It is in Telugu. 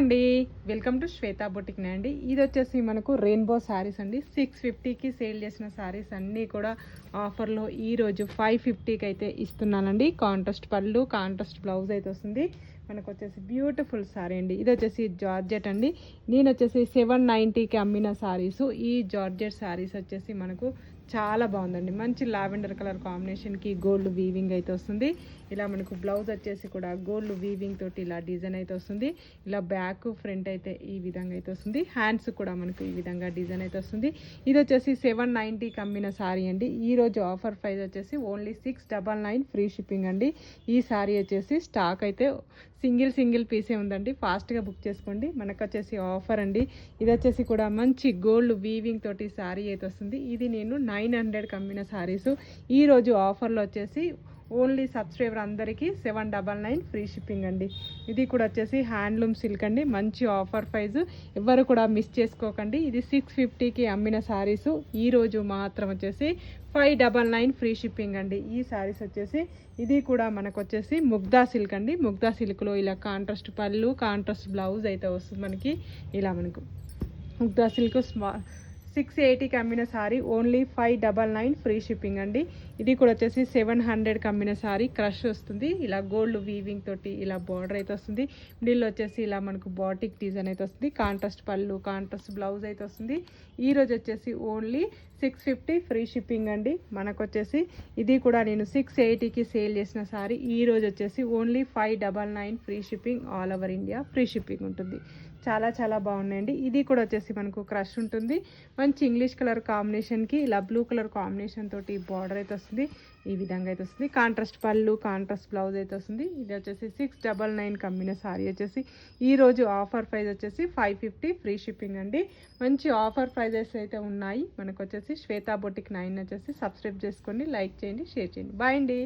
అండి. వెల్కమ్ టు శ్వేతా బొటిక్ అండి. ఇది వచ్చేసి మనకు రెయిన్బో శారీస్ అండి. సిక్స్ ఫిఫ్టీకి సేల్ చేసిన శారీస్ అన్నీ కూడా ఆఫర్లో ఈరోజు ఫైవ్ ఫిఫ్టీకి అయితే ఇస్తున్నానండి. కాంట్రాస్ట్ పళ్ళు కాంట్రాస్ట్ బ్లౌజ్ అయితే వస్తుంది. మనకు వచ్చేసి బ్యూటిఫుల్ సారీ అండి. ఇది వచ్చేసి జార్జెట్ అండి. నేను వచ్చేసి సెవెన్ నైంటీకి అమ్మిన శారీస్ ఈ జార్జెట్ శారీస్ వచ్చేసి మనకు చాలా బాగుందండి. మంచి లావెండర్ కలర్ కాంబినేషన్కి గోల్డ్ వీవింగ్ అయితే వస్తుంది. ఇలా మనకు బ్లౌజ్ వచ్చేసి కూడా గోల్డ్ వీవింగ్ తోటి ఇలా డిజైన్ అయితే వస్తుంది. ఇలా బ్యాక్ ఫ్రంట్ అయితే ఈ విధంగా అయితే వస్తుంది. హ్యాండ్స్ కూడా మనకు ఈ విధంగా డిజైన్ అయితే వస్తుంది. ఇది వచ్చేసి సెవెన్ నైంటీకి అమ్మిన శారీ అండి. ఈ రోజు ఆఫర్ ప్రైస్ వచ్చేసి only six double nine free shipping అండి. ఈ శారీ వచ్చేసి స్టాక్ అయితే సింగిల్ సింగిల్ పీసే ఉందండి. ఫాస్ట్గా బుక్ చేసుకోండి. మనకు వచ్చేసి ఆఫర్ అండి. ఇది వచ్చేసి కూడా మంచి గోల్డ్ వీవింగ్ తోటి శారీ అయితే వస్తుంది ఇది నేను నైన్ హండ్రెడ్కి అమ్మిన శారీస్ ఈరోజు ఆఫర్లో వచ్చేసి ఓన్లీ సబ్స్క్రైబర్ అందరికీ seven double nine free shipping అండి. ఇది కూడా వచ్చేసి హ్యాండ్లూమ్ సిల్క్ అండి. మంచి ఆఫర్ ప్రైస్. ఎవరు కూడా మిస్ చేసుకోకండి. ఇది సిక్స్ ఫిఫ్టీకి అమ్మిన శారీస్ ఈరోజు మాత్రం వచ్చేసి five double nine free shipping అండి. ఈ శారీస్ వచ్చేసి ఇది కూడా మనకు వచ్చేసి ముగ్దా సిల్క్ అండి. ముగ్దా సిల్క్లో ఇలా కాంట్రాస్ట్ పళ్ళు కాంట్రాస్ట్ బ్లౌజ్ అయితే వస్తుంది మనకి. ఇలా మనకు ముగ్దా సిల్క్ స్మా సిక్స్ ఎయిటీకి అమ్మిన sari only five double nine free shipping అండి. ఇది కూడా వచ్చేసి సెవెన్ హండ్రెడ్కి అమ్మిన సారీ క్రష్ వస్తుంది. ఇలా గోల్డ్ వీవింగ్ తోటి ఇలా బార్డర్ అయితే వస్తుంది. మిడిల్ వచ్చేసి ఇలా మనకు బాటిక్ డిజైన్ అయితే వస్తుంది. కాంట్రాస్ట్ పళ్ళు కాంట్రాస్ట్ బ్లౌజ్ అయితే వస్తుంది. ఈ రోజు వచ్చేసి only six fifty free shipping అండి. మనకు వచ్చేసి ఇది కూడా నేను సిక్స్ ఎయిటీకి సేల్ చేసిన సారీ. ఈ రోజు వచ్చేసి only five double nine free shipping all over India free shipping ఉంటుంది. చాలా చాలా బాగున్నాయండి. ఇది కూడా వచ్చేసి మనకు క్రష్ ఉంటుంది. మంచి ఇంగ్లీష్ కలర్ కాంబినేషన్కి ఇలా బ్లూ కలర్ కాంబినేషన్ తోటి బార్డర్ అయితే వస్తుంది. ఈ విధంగా అయితే వస్తుంది. కాంట్రాస్ట్ పళ్ళు కాంట్రాస్ట్ బ్లౌజ్ అయితే వస్తుంది. ఇది వచ్చేసి సిక్స్ డబల్ నైన్ కమ్మిన సారీ వచ్చేసి. ఈ రోజు ఆఫర్ ప్రైస్ వచ్చేసి ఫైవ్ ఫిఫ్టీ ఫ్రీ షిప్పింగ్ అండి. మంచి ఆఫర్ ప్రైజెస్ అయితే ఉన్నాయి. మనకు వచ్చేసి శ్వేతా బొటిక్ నైన్ వచ్చేసి సబ్స్క్రైబ్ చేసుకోండి లైక్ చేయండి షేర్ చేయండి. బాయ్ అండి.